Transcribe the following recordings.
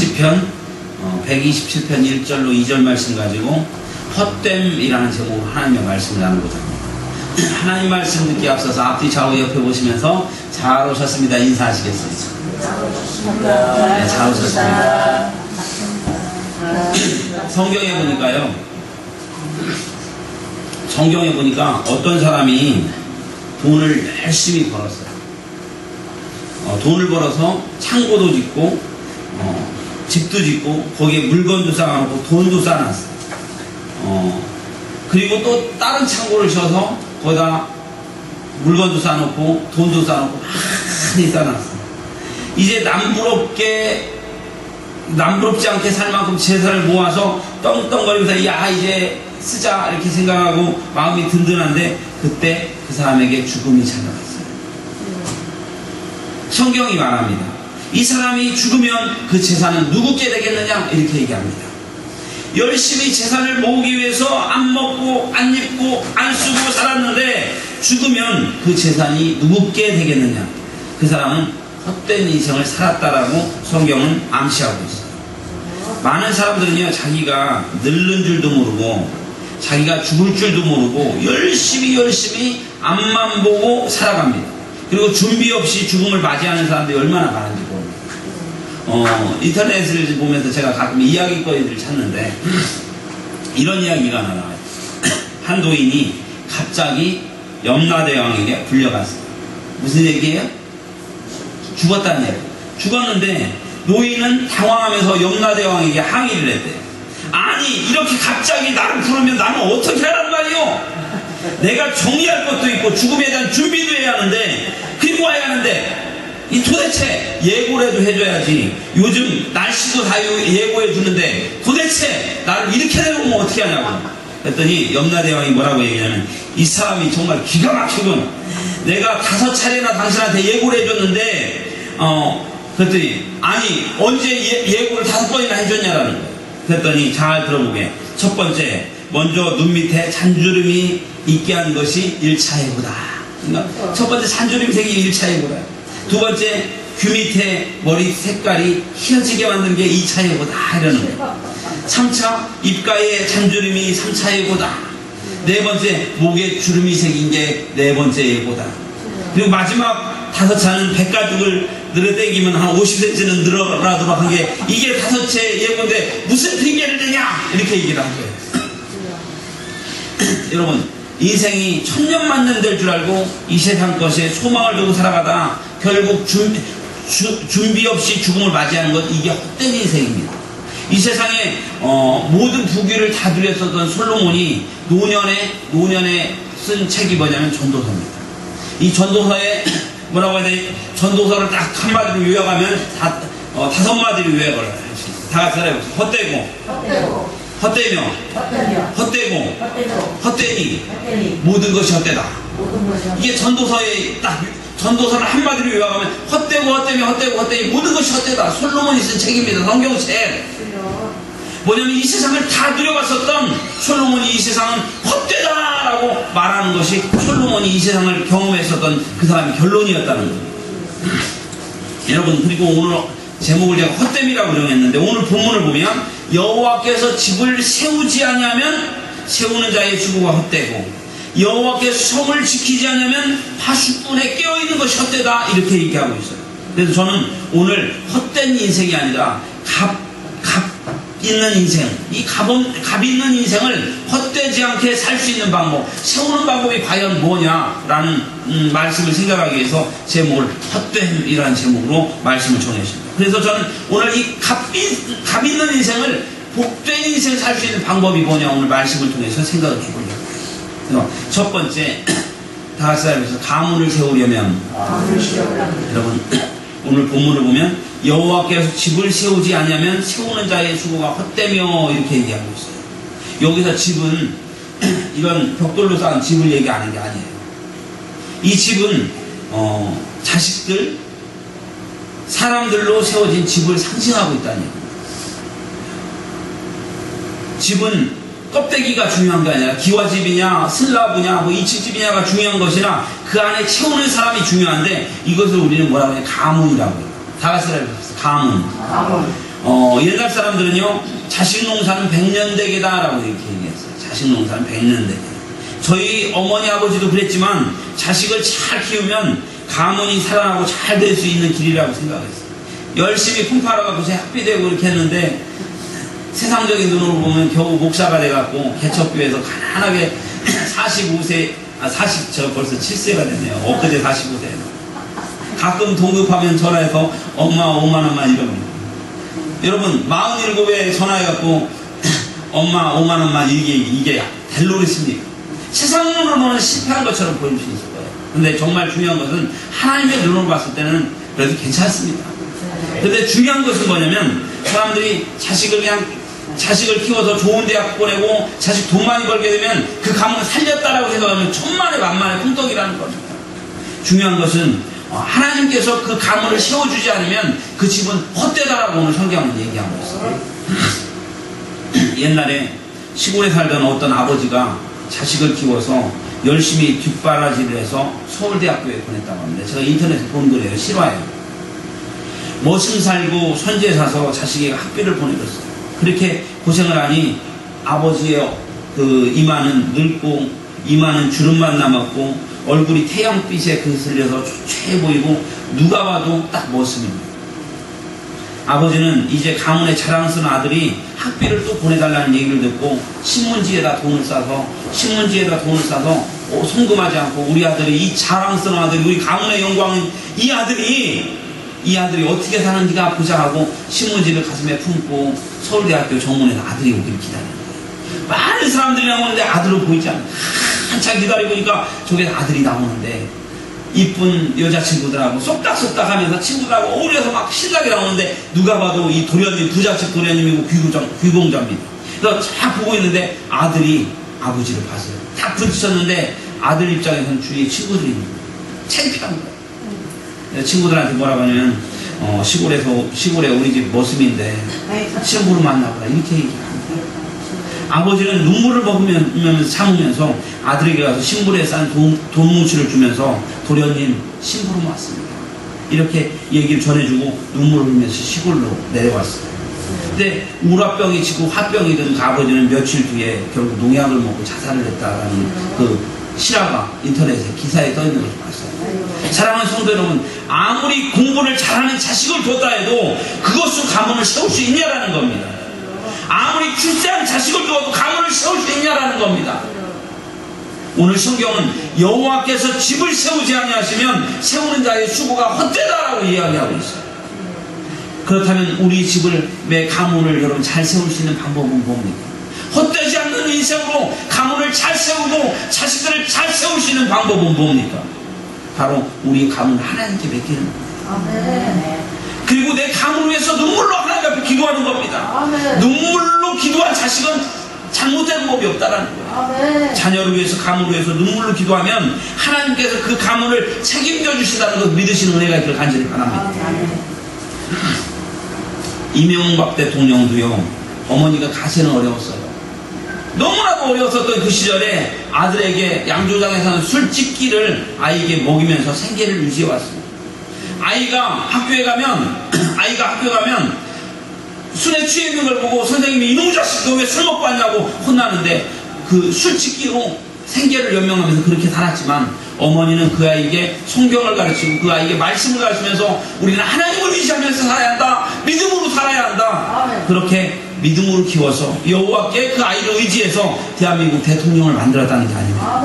시편 어, 127편 1절로 2절 말씀 가지고 헛됨이라는 제목으로 하나님의 말씀을 나누고자 합니다. 하나님 말씀 듣기 앞서서 앞뒤 좌우 옆에 보시면서 잘 오셨습니다. 인사하시겠어요? 네, 잘 오셨습니다. 성경에 보니까요. 성경에 보니까 어떤 사람이 돈을 열심히 벌었어요. 어, 돈을 벌어서 창고도 짓고 어, 집도 짓고 거기에 물건도 쌓아놓고 돈도 쌓아놨어요. 어, 그리고 또 다른 창고를 지어서 거기다 물건도 쌓아놓고 돈도 쌓아놓고 많이 쌓아놨어요. 이제 남부럽게 남부럽지 않게 살 만큼 재산을 모아서 떵떵거리면서 야 이제 쓰자 이렇게 생각하고 마음이 든든한데 그때 그 사람에게 죽음이 찾아갔어요. 성경이 말합니다. 이 사람이 죽으면 그 재산은 누구께 되겠느냐 이렇게 얘기합니다. 열심히 재산을 모으기 위해서 안 먹고 안 입고 안 쓰고 살았는데 죽으면 그 재산이 누구께 되겠느냐 그 사람은 헛된 인생을 살았다라고 성경은 암시하고 있어요. 많은 사람들은요 자기가 늙는 줄도 모르고 자기가 죽을 줄도 모르고 열심히 열심히 앞만 보고 살아갑니다. 그리고 준비 없이 죽음을 맞이하는 사람들이 얼마나 많은지. 어, 인터넷을 보면서 제가 가끔 이야기거리를 찾는데 이런 이야기가 하나 나와요. 한 노인이 갑자기 염라대왕에게 불려갔어요. 무슨 얘기예요? 죽었다는 얘기. 죽었는데 노인은 당황하면서 염라대왕에게 항의를 했대요. 아니 이렇게 갑자기 나를 부르면 나는 어떻게 하란 말이오? 내가 정리할 것도 있고 죽음에 대한 준비도 해야 하는데 그리고 와야 하는데 이 도대체 예고라도 해줘야지. 요즘 날씨도 다 예고해 주는데 도대체 나를 이렇게 내놓으면 어떻게 하냐고. 그랬더니 염라대왕이 뭐라고 얘기하냐면 이 사람이 정말 기가 막히군. 내가 다섯 차례나 당신한테 예고를 해줬는데 어 그랬더니 아니 언제 예, 고를 다섯 번이나 해줬냐라는 그랬더니 잘 들어보게. 첫 번째 먼저 눈 밑에 잔주름이 있게 한 것이 1차 예고다. 그러니까 첫 번째 잔주름 색이 1차 예고다 두 번째 귀 밑에 머리 색깔이 희어지게 만든 게 2차 예고다 이러는 거예요. 3차 입가에 잔주름이 3차 예고다. 네 번째 목에 주름이 생긴 게 네 번째 예고다. 그리고 마지막 다섯 차는 백가죽을 늘어대기면 한 50cm는 늘어나도록 한 게 이게 다섯째 예고인데 무슨 핑계를 대냐? 이렇게 얘기를 한 거예요. 여러분 인생이 천년만년 될 줄 알고 이 세상 것에 소망을 두고 살아가다 결국 준, 주, 준비 없이 죽음을 맞이하는 것 이게 헛된 인생입니다. 이 세상에 어, 모든 부귀를 다 누렸었던 솔로몬이 노년에 노년에 쓴 책이 뭐냐면 전도서입니다. 이 전도서에 뭐라고 해야 되지? 전도서를 딱 한마디로 요약하면 다, 어, 다섯 마디로 요약을. 다 같이 해보세요. 헛되고, 헛되고, 헛되며, 헛되며, 헛되고, 헛되고, 헛되니 헛되니, 모든 것이 헛되다. 모든 것이 이게 전도서에 딱 전도서를 한마디로 요약하면 헛되고 헛되며 헛되고 헛되니 모든 것이 헛되다. 솔로몬이 쓴 책입니다. 성경책. 뭐냐면 이 세상을 다 누려봤었던 솔로몬이 이 세상은 헛되다라고 말하는 것이 솔로몬이 이 세상을 경험했었던 그 사람의 결론이었다는 거예요. 여러분 그리고 오늘 제목을 제가 헛됨이라고 정했는데 오늘 본문을 보면 여호와께서 집을 세우지 아니하면 세우는 자의 주부가 헛되고 여호와께서 성을 지키지 않으면 것이 헛되다 이렇게 얘기하고 있어요. 그래서 저는 오늘 헛된 인생이 아니라 값, 값 있는 인생, 이 값, 값 있는 인생을 헛되지 않게 살 수 있는 방법, 세우는 방법이 과연 뭐냐라는 음, 말씀을 생각하기 위해서 제목을 헛됨이라는 제목으로 말씀을 정했습니다. 그래서 저는 오늘 이 값, 값 있는 인생을 복된 인생 살 수 있는 방법이 뭐냐 오늘 말씀을 통해서 생각을 해보려고 해요. 첫 번째, 다 같이 살면서 가문을 세우려면 쉬어라. 여러분 오늘 본문을 보면 여호와께서 집을 세우지 않으면 세우는 자의 수고가 헛되며 이렇게 얘기하고 있어요. 여기서 집은 이런 벽돌로 쌓은 집을 얘기하는 게 아니에요. 이 집은 어, 자식들 사람들로 세워진 집을 상징하고 얘기예요. 집은 껍데기가 중요한 게 아니라 기와집이냐 슬라브냐 뭐 이층집이냐가 중요한 것이나 그 안에 채우는 사람이 중요한데 이것을 우리는 뭐라고 해요? 가문이라고 해요. 다 같이 해보세요. 가문. 마음을 어, 옛날 사람들은요, 자식 농사는 백년대계다라고 이렇게 얘기했어요. 자식 농사는 백년대계. 저희 어머니 아버지도 그랬지만 자식을 잘 키우면 가문이 살아나고 잘 될 수 있는 길이라고 생각했어요. 열심히 풍파라가 그새 학비되고 이렇게 했는데 세상적인 눈으로 보면 겨우 목사가 돼갖고 개척교회에서 가난하게 45세, 아, 40, 저 벌써 7세가 됐네요. 엊그제 45세. 가끔 동급하면 전화해서 엄마 5만원만 이러면. 여러분, 47에 전화해갖고 엄마 5만원만 이게, 이게 될 노릇입니까? 세상으로는 실패한 것처럼 보일 수 있을 거예요. 근데 정말 중요한 것은 하나님의 눈으로 봤을 때는 그래도 괜찮습니다. 근데 중요한 것은 뭐냐면 사람들이 자식을 그냥 자식을 키워서 좋은 대학 보내고 자식 돈 많이 벌게 되면 그 가문을 살렸다라고 생각하면 천만의 만만의 꿈떡이라는 겁니다. 중요한 것은 어, 하나님께서 그 가문을 세워주지 않으면 그 집은 헛되다라고 오늘 성경은 얘기하고 있어요. 옛날에 시골에 살던 어떤 아버지가 자식을 키워서 열심히 뒷바라지를 해서 서울대학교에 보냈다고 합니다. 제가 인터넷에 본 거래요. 실화예요. 머슴 살고 선제 사서 자식에게 학비를 보내줬어요. 그렇게 고생을 하니 아버지의 그 이마는 늙고 이마는 주름만 남았고 얼굴이 태양빛에 그슬려서 최해 보이고 누가 봐도 딱 머슴입니다. 아버지는 이제 가문의 자랑스러운 아들이 학비를 또 보내달라는 얘기를 듣고 신문지에다 돈을 싸서 신문지에다 돈을 싸서 어, 송금하지 않고 우리 아들이 이 자랑스러운 아들이 우리 가문의 영광인 이 아들이 이 아들이 어떻게 사는지가 보자 하고 신문지를 가슴에 품고 서울대학교 정문에서 아들이 오기를 기다리는 거예요. 많은 사람들이 나오는데 아들은 보이지 않아요. 한참 기다리고 보니까 저게 아들이 나오는데 이쁜 여자친구들하고 쏙닥쏙닥 하면서 친구들하고 어울려서 막 신나게 나오는데 누가 봐도 이 도련님 부잣집 도련님이고 귀공자, 귀공자입니다. 그래서 쫙 보고 있는데 아들이 아버지를 봤어요. 다 부딪혔는데 아들 입장에서는 주위에 친구들이 있는 거예요. 창피한 거예요. 친구들한테 뭐라고 하냐면 어, 시골에서 시골에 우리 집 머슴인데 친구를 만나보라 이렇게 얘기합니다. 아버지는 눈물을 먹으면서 참으면서 아들에게 가서 신부에 싼 돈, 돈 뭉치를 주면서 도련님 신부로 왔습니다. 이렇게 얘기를 전해주고 눈물을 흘리면서 시골로 내려왔어요. 근데 우라병이 치고 화병이 든그 아버지는 며칠 뒤에 결국 농약을 먹고 자살을 했다라는 그 실화가 인터넷에 기사에 떠 있는 것을 봤어요. 사랑하는 성도 여러분, 아무리 공부를 잘하는 자식을 뒀다 해도 그것으로 가문을 세울 수 있냐라는 겁니다. 아무리 출세한 자식을 두어도 가문을 세울 수 있냐라는 겁니다. 오늘 성경은 여호와께서 집을 세우지 아니하시면 세우는 자의 수고가 헛되다라고 이야기하고 있어요. 그렇다면 우리 집을 내 가문을 여러분 잘 세울 수 있는 방법은 뭡니까? 않는 인생으로 가문을 잘 세우고 자식들을 잘 세울 수 있는 방법은 뭡니까? 바로 우리 가문을 하나님께 맡기는 거예요. 그리고 내 가문을 위해서 눈물로 하나님 앞에 기도하는 겁니다. 눈물로 기도한 자식은 잘못된 법이 없다라는 거예요. 자녀를 위해서 가문을 위해서 눈물로 기도하면 하나님께서 그 가문을 책임져 주신다는 것 믿으시는 은혜가 있기를 간절히 바랍니다. 이명박 대통령도요 어머니가 가세는 어려웠어요. 너무나도 어려웠었던 그 시절에 아들에게 양조장에서는 술집기를 아이에게 먹이면서 생계를 유지해 왔습니다. 아이가 학교에 가면 아이가 학교에 가면 술에 취해 있는 걸 보고 선생님이 이놈 자식 너 왜 술 먹고 왔냐고 혼나는데 그 술집기로 생계를 연명하면서 그렇게 살았지만 어머니는 그 아이에게 성경을 가르치고 그 아이에게 말씀을 가르치면서 우리는 하나님을 의지하면서 살아야 한다 믿음으로 살아야 한다. 그렇게 믿음으로 키워서 여호와께 그 아이를 의지해서 대한민국 대통령을 만들었다는 게 아닙니다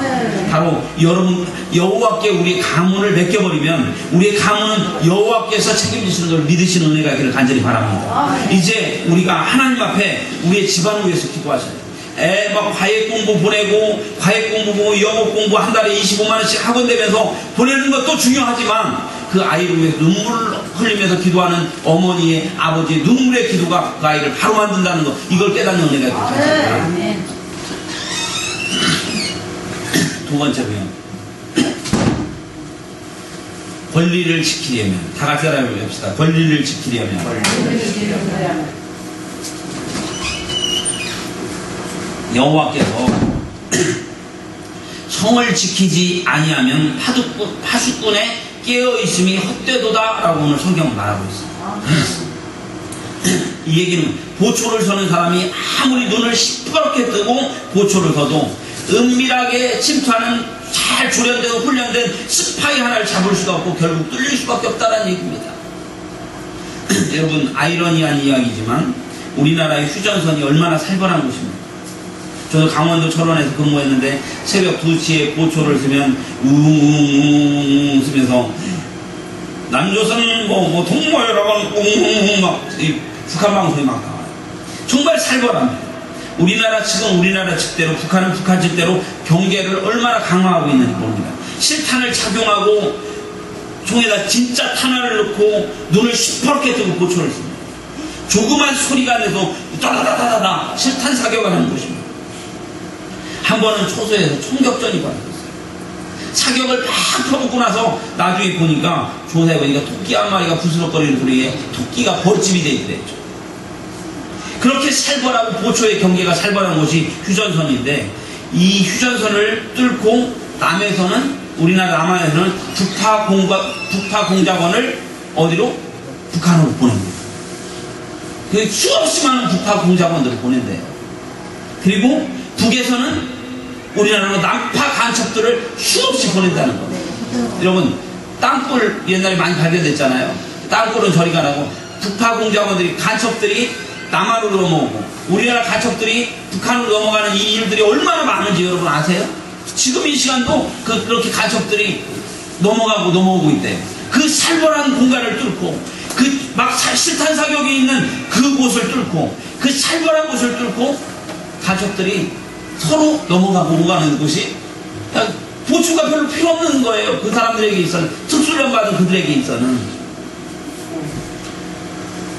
바로 여러분 여호와께 우리의 가문을 맡겨버리면 우리의 가문은 여호와께서 책임지시는 걸 믿으시는 은혜가 있기를 간절히 바랍니다. 이제 우리가 하나님 앞에 우리의 집안을 위해서 기도하셔야 돼요. 애막 과외 공부 보내고 과외 공부 보고 영어 공부 한 달에 25만 원씩 학원 되면서 보내는 것도 중요하지만 그 아이를 위해 눈물 흘리면서 기도하는 어머니의 아버지의 눈물의 기도가 그 아이를 바로 만든다는 것 이걸 깨닫는 은혜가 있기를 간절히 바랍니다. 두 번째로요. 권리를 지키려면 다 같이 따라 해 봅시다. 권리를 지키려면 여호와께서 성을 지키지 아니하면 파수꾼, 파수꾼의 깨어 있음이 헛되도다라고 오늘 성경 말하고 있습니다. 이 얘기는 보초를 서는 사람이 아무리 눈을 시퍼렇게 뜨고 보초를 서도 은밀하게 침투하는 잘 조련되고 훈련된 스파이 하나를 잡을 수가 없고 결국 뚫릴 수밖에 없다는 얘기입니다. 여러분 아이러니한 이야기지만 우리나라의 휴전선이 얼마나 살벌한 곳입니까? 저도 강원도 철원에서 근무했는데 새벽 2시에 보초를 쓰면 우웅웅웅 쓰면서 남조선 뭐, 뭐 동모여러분 웅웅웅 막이 북한 방송이 막 나와요. 정말 살벌합니다. 우리나라 측은 우리나라 측대로 북한은 북한 측대로 경계를 얼마나 강화하고 있는지 봅니다. 실탄을 착용하고 총에다 진짜 탄화를 넣고 눈을 시퍼렇게 뜨고 보초를 씁니다. 조그만 소리가 나도 따다다다다 실탄 사격을 하는 것입니다. 한 번은 초소에서 총격전이 벌어졌어요. 사격을 막 펴붓고 나서 나중에 보니까 조사해 보니까 토끼 한 마리가 부스럭거리는 소리에 토끼가 벌집이 돼 있더랬죠. 그렇게 살벌하고 보초의 경계가 살벌한 곳이 휴전선인데 이 휴전선을 뚫고 남에서는 우리나라 남한에서는 북파 공가 북파 공작원을 어디로 북한으로 보냅니다. 그 수없이 많은 북파 공작원들을 보낸대요. 그리고 북에서는 우리나라로 남파 간첩들을 수없이 보낸다는 겁니다. 여러분 땅굴 옛날에 많이 발견됐잖아요. 땅굴은 저리 가라고 북파 공작원들이 간첩들이 남한으로 넘어오고 우리나라 간첩들이 북한으로 넘어가는 이 일들이 얼마나 많은지 여러분 아세요? 지금 이 시간도 그, 그렇게 간첩들이 넘어가고 넘어오고 있대요. 그 살벌한 공간을 뚫고 그 막 실탄 사격이 있는 그 곳을 뚫고 그 살벌한 곳을 뚫고 간첩들이 서로 넘어가고 오가는 곳이 그냥 보초가 별로 필요 없는 거예요. 그 사람들에게 있어는 특수련 받은 그들에게 있어는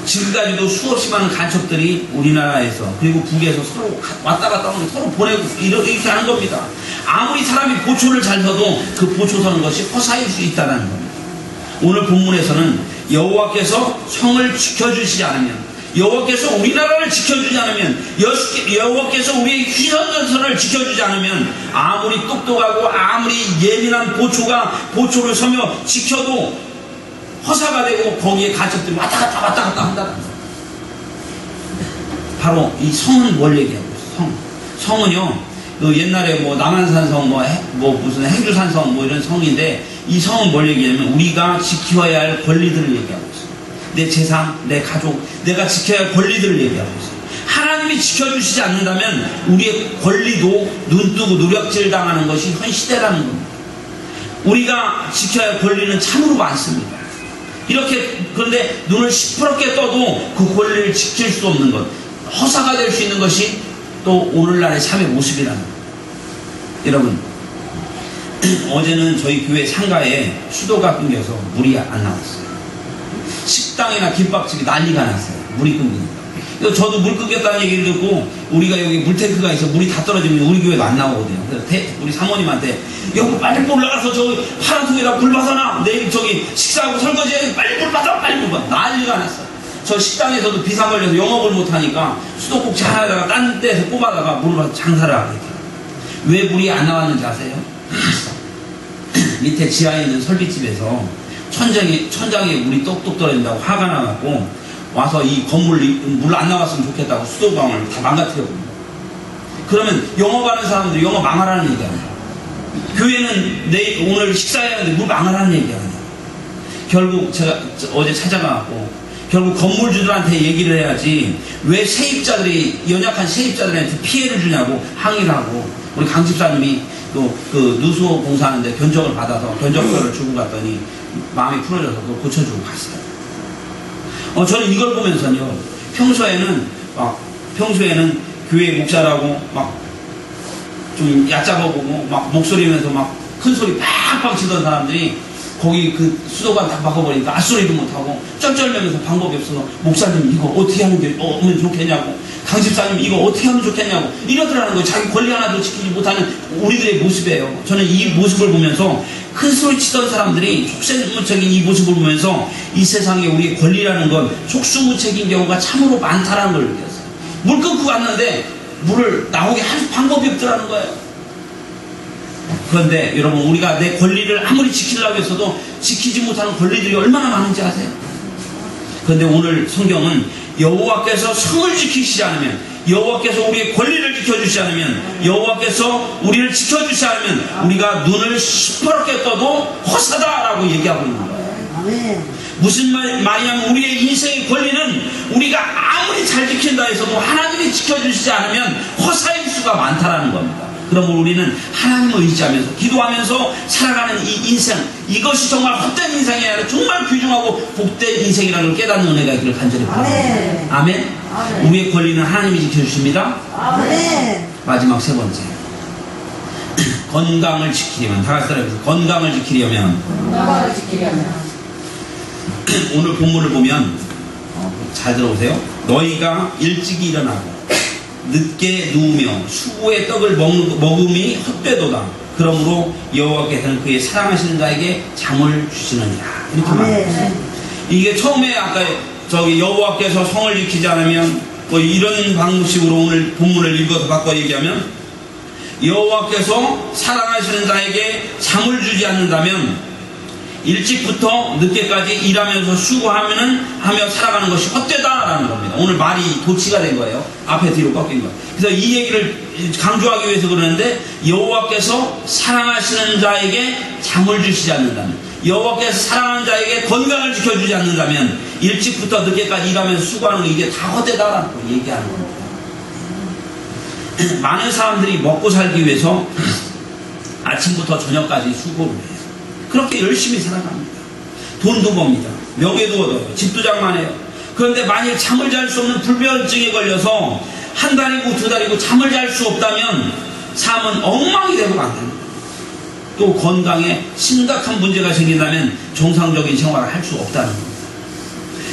지금까지도 수없이 많은 간첩들이 우리나라에서 그리고 북에서 서로 왔다 갔다 하는 서로 보내고 이렇게 하는 겁니다. 아무리 사람이 보초를 잘 서도 그 보초 서는 것이 허사일 수 있다는 겁니다. 오늘 본문에서는 여호와께서 성을 지켜주시지 않으면 여호와께서 우리나라를 지켜주지 않으면 여- 여호와께서 우리의 휴전선을 지켜주지 않으면 아무리 똑똑하고 아무리 예민한 보초가 보초를 서며 지켜도 허사가 되고 거기에 간첩들이 왔다 갔다 왔다 갔다 거예요. 바로 이 성은 뭘 얘기하고? 성. 성은요, 그 옛날에 뭐 남한산 성, 뭐, 해- 뭐 무슨 행주산 성 뭐 이런 성인데 이 성은 뭘 얘기하냐면 우리가 지켜야 할 권리들을 얘기하고. 내 재산, 내 가족, 내가 지켜야 할 권리들을 얘기하고 있어요. 하나님이 지켜주시지 않는다면 우리의 권리도 눈뜨고 노력질 당하는 것이 현 시대라는 겁니다. 우리가 지켜야 할 권리는 참으로 많습니다. 이렇게 그런데 눈을 시퍼렇게 떠도 그 권리를 지킬 수 없는 것, 허사가 될 수 있는 것이 또 오늘날의 삶의 모습이라는 것. 여러분, 어제는 저희 교회 상가에 수도가 끊겨서 물이 안 나왔어요. 식당이나 김밥집이 난리가 났어요. 물이 끊기니까. 그래서 저도 물 끊겼다는 얘기를 듣고 우리가 여기 물탱크가 있어 물이 다 떨어지면 우리 교회도 안 나오거든요. 그래서 대- 우리 사모님한테 여기 빨리 올라가서 저 파란 통에다 물 받아놔. 내일 저기 식사하고 설거지해 빨리 물 받아 빨리 물 받아. 난리가 났어. 저 식당에서도 비상 걸려서 영업을 못하니까 수도꼭지 하나다가 딴 데서 뽑아다가 물을 받아 장사를 하게 돼요. 왜 물이 안 나왔는지 아세요? 밑에 지하에 있는 설비집에서 천장에, 천장에 물이 똑똑 떨어진다고 화가 나갖고 와서 이 건물 물 안 나왔으면 좋겠다고 수도방을 다 망가뜨려버립니다. 그러면 영업하는 사람들이 영업 망하라는 얘기 아니에요. 교회는 내일 오늘 식사해야 하는데 물 망하라는 얘기 아니에요. 결국 제가 저- 어제 찾아가갖고 결국 건물주들한테 얘기를 해야지 왜 세입자들이 연약한 세입자들한테 피해를 주냐고 항의를 하고 우리 강 집사님이 또 그 누수호 공사하는데 견적을 받아서 견적서를 주고 갔더니 마음이 풀어져서 그걸 고쳐주고 갔어요. 어, 저는 이걸 보면서요 평소에는 막 평소에는 교회 목사라고 막 좀 얕잡아 보고 막 목소리면서 막 큰 소리 팍팍 치던 사람들이 거기 그 수도관 딱 바꿔버리니까 아소리도 못하고 쩔쩔매면서 방법이 없어서 목사님 이거 어떻게 하는 게 어, 면 좋겠냐고 강 집사님 이거 어떻게 하면 좋겠냐고. 이러더라는 거예요. 자기 권리 하나도 지키지 못하는 우리들의 모습이에요. 저는 이 모습을 보면서 큰 소리 치던 사람들이 속세무책인 이 모습을 보면서 이 세상에 우리의 권리라는 건 속수무책인 경우가 참으로 많다라는 걸 느꼈어요. 물 끊고 갔는데 물을 나오게 할 방법이 없더라는 거예요. 그런데 여러분 우리가 내 권리를 아무리 지키려고 했어도 지키지 못하는 권리들이 얼마나 많은지 아세요? 그런데 오늘 성경은 여호와께서 성을 지키시지 않으면 여호와께서 우리의 권리를 지켜주시 않으면 여호와께서 우리를 지켜주시 않으면 우리가 눈을 시퍼렇게 떠도 허사다라고 얘기하고 있는 거예요. 무슨 말, 말이냐면 우리의 인생의 권리는 우리가 아무리 잘 지킨다 해서도 하나님이 지켜주시지 않으면 허사일 수가 많다라는 겁니다. 그러면 우리는 하나님을 의지하면서 기도하면서 살아가는 이 인생 이것이 정말 헛된 인생이 아니라 정말 귀중하고 복된 인생이라는 걸 깨닫는 은혜가 있기를 간절히 바랍니다. 아멘. 아멘. 우리의 권리는 하나님이 지켜주십니다. 아멘. 마지막 세 번째. 건강을 지키려면 다 같이 따라해서 건강을 지키려면 나라를 지키려면 오늘 본문을 보면 어, 잘 들어보세요. 너희가 일찍이 일어나고 늦게 누우며 수고의 떡을 먹는, 먹음이 헛되도다. 그러므로 여호와께서는 그의 사랑하시는 자에게 잠을 주시느니라. 이렇게 말합니다. 아멘. 이게 처음에 아까 저기 여호와께서 성을 지키지 않으면 뭐 이런 방식으로 오늘 본문을 읽어서 바꿔 얘기하면 여호와께서 사랑하시는 자에게 잠을 주지 않는다면 일찍부터 늦게까지 일하면서 수고하면은 하며 살아가는 것이 헛되다라는 겁니다. 오늘 말이 도치가 된 거예요. 앞에 뒤로 꺾인 거. 그래서 이 얘기를 강조하기 위해서 그러는데 여호와께서 사랑하시는 자에게 잠을 주시지 않는다면 여호와께서 사랑하는 자에게 건강을 지켜주지 않는다면 일찍부터 늦게까지 일하면서 수고하는 거 이게 다 헛되다라고 얘기하는 겁니다. 많은 사람들이 먹고 살기 위해서 아침부터 저녁까지 수고를 해요. 그렇게 열심히 살아갑니다. 돈도 법니다. 명예도 얻어요. 집도 장만해요. 그런데 만일 잠을 잘 수 없는 불면증에 걸려서 한 달이고 두 달이고 잠을 잘 수 없다면 삶은 엉망이 되고 만듭니다. 또 건강에 심각한 문제가 생긴다면 정상적인 생활을 할 수 없다는 겁니다.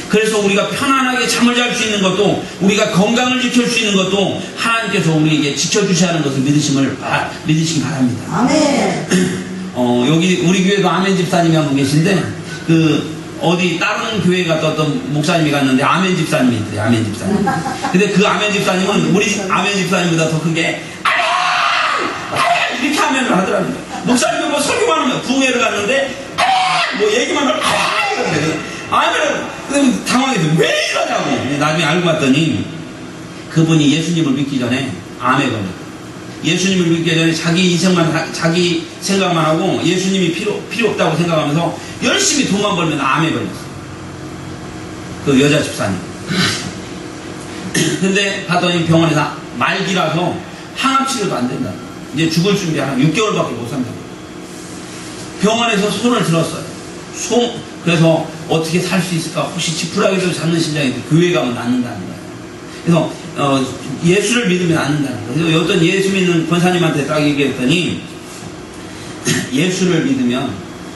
그래서 우리가 편안하게 잠을 잘 수 있는 것도 우리가 건강을 지킬 수 있는 것도 하나님께서 우리에게 지켜주셔야 하는 것을 믿으심을 바, 믿으시기 바랍니다. 아멘. 어, 여기 우리 교회도 아멘 집사님이 한 분 계신데 그 어디 다른 교회 갔다 어떤 목사님이 갔는데 아멘 집사님이 있대요. 아멘 집사님. 근데 그 아멘 집사님은 우리 아멘 집사님보다 더 크게 아멘! 아멘! 이렇게 아멘을 하더라고요. 목사님은 뭐 설교만 하면 부흥회를 갔는데 아멘! 뭐 얘기만 하면 아멘! 아멘을 그럼 당황해서 왜 이러냐고 나중에 알고 봤더니 그분이 예수님을 믿기 전에 암에 걸렸고 예수님을 믿기 전에 자기 인생만 하- 자기 생각만 하고 예수님이 필요 필요 없다고 생각하면서 열심히 돈만 벌면 암에 걸렸어. 그 여자 집사님. 근데 봤더니 병원에서 말기라서 항암 치료도 안 된다. 이제 죽을 준비하는 6개월밖에 못 산다. 병원에서 손을 들었어요. 손 그래서 어떻게 살 수 있을까? 혹시 지푸라기도 잡는 심장인데 교회 가면 낫는다는 거예요. 그래서 어, 예수를 믿으면 낫는다는 거예요. 어떤 예수 믿는 권사님한테 딱 얘기했더니 예수를 믿으면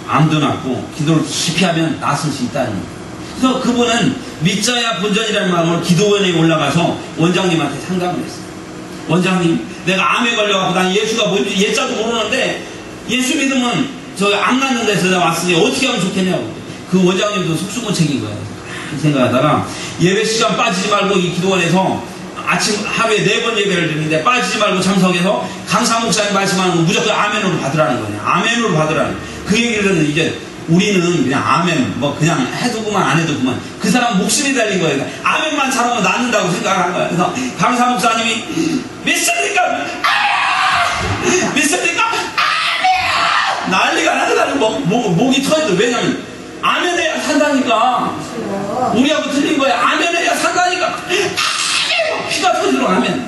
암도 낫고 기도를 깊이 하면 낫을 수 있다는 거예요. 그래서 그분은 믿자야 본전이라는 마음으로 기도원에 올라가서 원장님한테 상담을 했어요. 원장님, 내가 암에 걸려갖고 난 예수가 뭔지 예자도 모르는데 예수 믿으면 저 암 낫는 데서 왔으니 어떻게 하면 좋겠냐고. 그 원장님도 속수무책인 거예요. 이 생각하다가 예배 시간 빠지지 말고 이 기도원에서 아침 하루에 네 번 예배를 드리는데 빠지지 말고 참석해서 강사 목사님 말씀하는 거 무조건 아멘으로 받으라는 거냐. 아멘으로 받으라는. 그 얘기를 듣는 이제 우리는 그냥 아멘 뭐 그냥 해도 그만 안 해도 그만 그 사람 목숨이 달린 거예요. 아멘만 잘하면 낫는다고 생각을 한 거예요. 그래서 강사 목사님이 믿습니까? 아멘! 믿습니까? 아멘! 난리가 나더라고 목, 목, 목이 터져도 왜냐면 아멘해야 산다니까 우리하고 틀린 거야 아멘해야 산다니까 피가 터지도록 아멘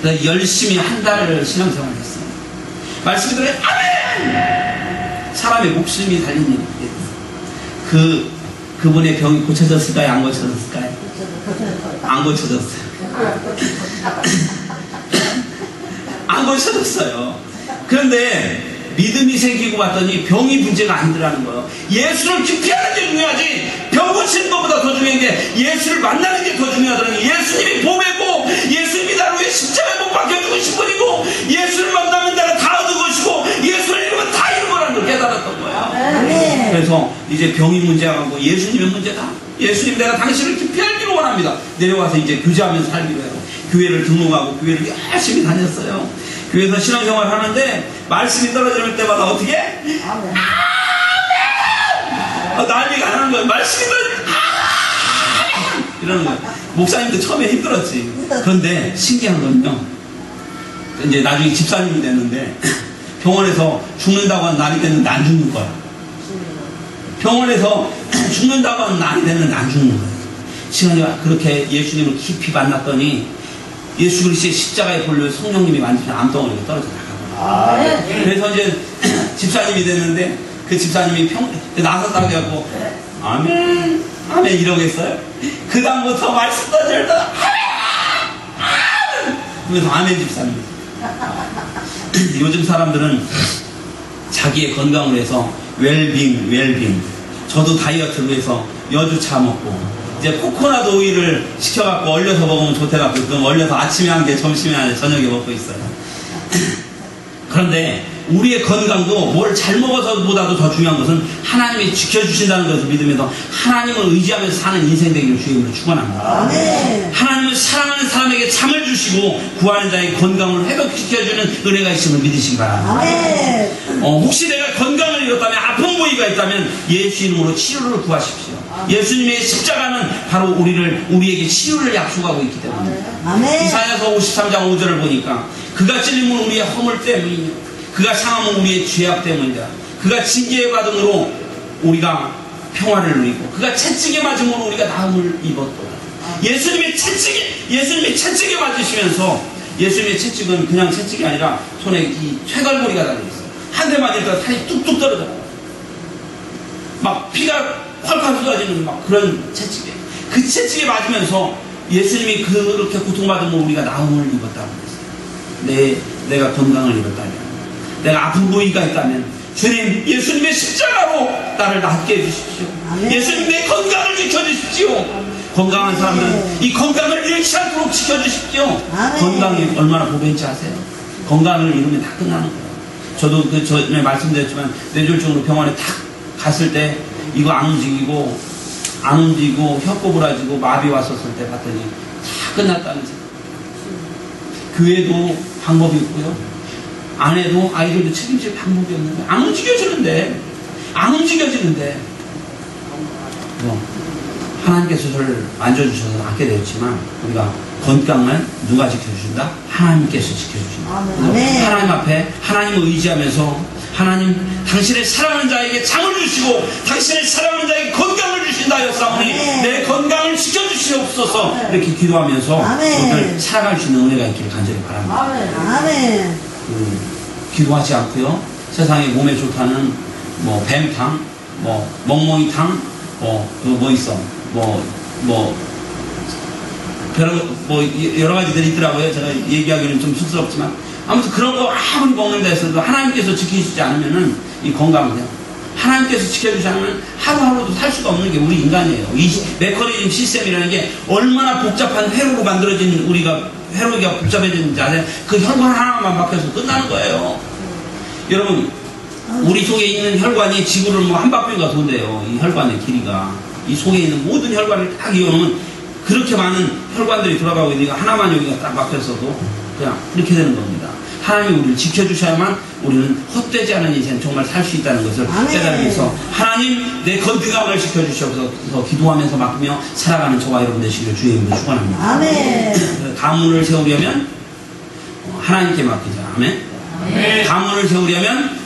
그래서 열심히 한 달을 신앙생활을 했어요 말씀이 들어요 아멘! 사람의 목숨이 달린 일. 그, 그분의 병이 고쳐졌을까요? 안 고쳐졌을까요? 안 고쳐졌어요. 안 고쳐졌어요. 그런데 믿음이 생기고 봤더니 병이 문제가 아니더라는 거예요. 예수를 기피하는 게 중요하지. 병 고치는 것보다 더 중요한 게 예수를 만나는 게 더 중요하더라는 거예요. 예수님이 이제 병이 문제가 아니고 예수님의 문제다. 예수님 내가 당신을 기피하기로 원합니다. 내려와서 이제 교제하면서 살기로 해요. 교회를 등록하고 교회를 열심히 다녔어요. 교회에서 신앙생활 하는데 말씀이 떨어질 때마다 어떻게? 아멘. 아, 난리가 나는 거예요. 말씀이 떨어질 아멘! 이러는 거예요. 목사님도 처음에 힘들었지. 그런데 신기한 건요. 이제 나중에 집사님이 됐는데 병원에서 죽는다고 하는 날이 됐는데 안 죽는 거야. 병원에서 죽는다고 하는 날이 됐는데 안 죽는 거야. 시간이 그렇게 예수님을 깊이 만났더니 예수 그리스도의 십자가에 볼려 성령님이 만지신 암덩어리가 떨어져 나가고 아멘. 그래서 이제 집사님이 됐는데 그 집사님이 평 나섰다고 해갖고 아멘 아멘 이러겠어요? 그 다음부터 말씀 던질다 아멘 아멘 그래서 아멘 집사님 요즘 사람들은 자기의 건강을 위해서 웰빙 웰빙 저도 다이어트를 위해서 여주차 먹고 이제 코코넛 오일을 시켜갖고 얼려서 먹으면 좋대갖고 그럼 얼려서 아침에 한 개 점심에 한 개 저녁에 먹고 있어요 그런데 우리의 건강도 뭘 잘 먹어서보다도 더 중요한 것은 하나님이 지켜주신다는 것을 믿으면서 하나님을 의지하면서 사는 인생 되기를 주임으로 축원합니다. 아멘. 하나님은 사랑하는 사람에게 잠을 주시고 구하는 자의 건강을 회복시켜주는 은혜가 있음을 바랍니다. 아멘. 어, 혹시 내가 건강 을 잃었다면 아픈 부위가 있다면 예수 이름으로 치료를 구하십시오. 예수님의 십자가는 바로 우리를 우리에게 치유를 약속하고 있기 때문에 아멘. 이사야서 53장 5절을 보니까 그가 찔림은 우리의 허물 때문이요 그가 상함은 우리의 죄악 때문이다 그가 징계의 받음으로 우리가 평화를 누리고 그가 채찍에 맞음으로 우리가 나음을 입었도다 예수님의 채찍에 예수님의 채찍에 맞으시면서 예수님의 채찍은 그냥 채찍이 아니라 손에 이 쇠갈고리가 달려 있어요 한대때 살이 뚝뚝 떨어져요 막 피가 콸콸 쏟아지는 막 그런 채찍에 그 채찍에 맞으면서 예수님이 그렇게 고통받으면 우리가 나음을 입었다고 그랬어요. 내 내가 건강을 잃었다면 내가 아픈 부위가 있다면 주님 예수님의 십자가로 나를 낫게 해주십시오. 아멘. 예수님 내 건강을 지켜주십시오. 건강한 사람들은 이 건강을 잃지 않도록 지켜주십시오. 아멘. 건강이 얼마나 보배인지 아세요? 건강을 잃으면 다 끝나는 거예요. 저도 그 전에 말씀드렸지만 뇌졸중으로 병원에 탁 갔을 때 이거 안 움직이고 안 움직이고 혀 꼬부라지고 마비 왔었을 때 봤더니 다 끝났다는 생각. 교회도 방법이 있고요. 아내도 아이들도 책임질 방법이 없는데 안 움직여지는데 안 움직여지는데 뭐 하나님께서 저를 만져주셔서 낫게 되었지만 우리가 건강을 누가 지켜주신다? 하나님께서 지켜주신다. 그래서 아멘. 하나님 앞에 하나님을 의지하면서 하나님 당신의 사랑하는 자에게 장을 주시고 당신의 사랑하는 자에게 건강을 주신다 하였사오니 아멘. 내 건강을 지켜주시옵소서 이렇게 기도하면서 아멘. 오늘 살아갈 수 있는 은혜가 있기를 간절히 바랍니다. 아멘. 그, 기도하지 않고요. 세상에 몸에 좋다는 뭐 뱀탕, 뭐 멍멍이탕, 뭐뭐 있어, 뭐뭐 여러 뭐 여러 가지들이 있더라고요. 제가 얘기하기는 좀 쑥스럽지만 아무튼 그런 거 아무리 먹는다 해서도 하나님께서 지키시지 않으면은 이 건강은요. 하나님께서 지켜주지 않으면 하루하루도 살 수가 없는 게 우리 인간이에요. 이 시- 메커니즘 시스템이라는 게 얼마나 복잡한 회로로 만들어진 우리가 회로가 복잡해졌는지 아세요? 그 혈관 하나만 바뀌어서 끝나는 거예요. 여러분, 우리 속에 있는 혈관이 지구를 뭐 한 바퀴가 돈대요. 이 혈관의 길이가. 이 속에 있는 모든 혈관을 딱 이어놓으면 그렇게 많은 혈관들이 돌아가고 있으니까 하나만 여기가 딱 막혔어도 그냥 이렇게 되는 겁니다. 하나님이 우리를 지켜주셔야만 우리는 헛되지 않은 인생 정말 살 수 있다는 것을 아멘. 깨달기 위해서 하나님 내 건강을 지켜주셔서 기도하면서 맡으며 살아가는 저와 여러분 되시기를 주의 이름으로 축원합니다. 아멘. 가문을 세우려면 하나님께 맡기자. 아멘. 가문을 세우려면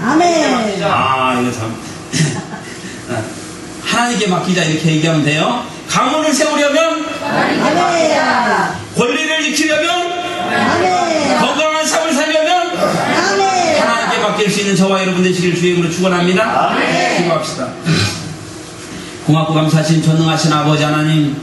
아멘. 아 이거 참 하나님께 맡기자 이렇게 얘기하면 돼요. 가문을 세우려면 아멘. 권리를 지키려면 아멘. 건강한 삶을 살려면 아멘. 하나님께 맡길 수 있는 저와 여러분 되시기를 주의 이름으로 축원합니다. 기도합시다. 고맙고 감사하신 전능하신 아버지 하나님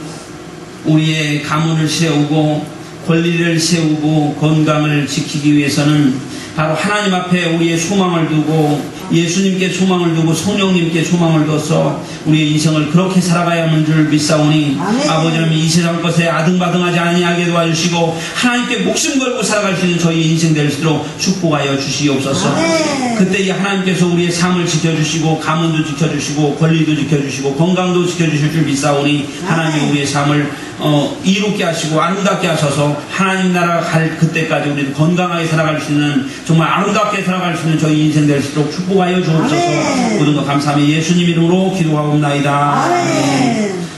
우리의 가문을 세우고 권리를 세우고 건강을 지키기 위해서는 바로 하나님 앞에 우리의 소망을 두고 예수님께 소망을 두고 성령님께 소망을 둬서 우리의 인생을 그렇게 살아가야 하는 줄 믿사오니 아멘. 아버지는 이 세상 것에 아등바등하지 아니하게 도와주시고 하나님께 목숨 걸고 살아갈 수 있는 저희 인생 될 수 있도록 축복하여 주시옵소서 아멘. 그때 이 하나님께서 우리의 삶을 지켜주시고 가문도 지켜주시고 권리도 지켜주시고 건강도 지켜주실 줄 믿사오니 하나님이. 우리의 삶을 어, 이롭게 하시고 아름답게 하셔서 하나님 나라 갈 그때까지 우리는 건강하게 살아갈 수 있는 정말 아름답게 살아갈 수 있는 저희 인생 될 수 있도록 축복하여 주옵소서. 모든 것 감사하며 예수님 이름으로 기도하옵나이다 아멘.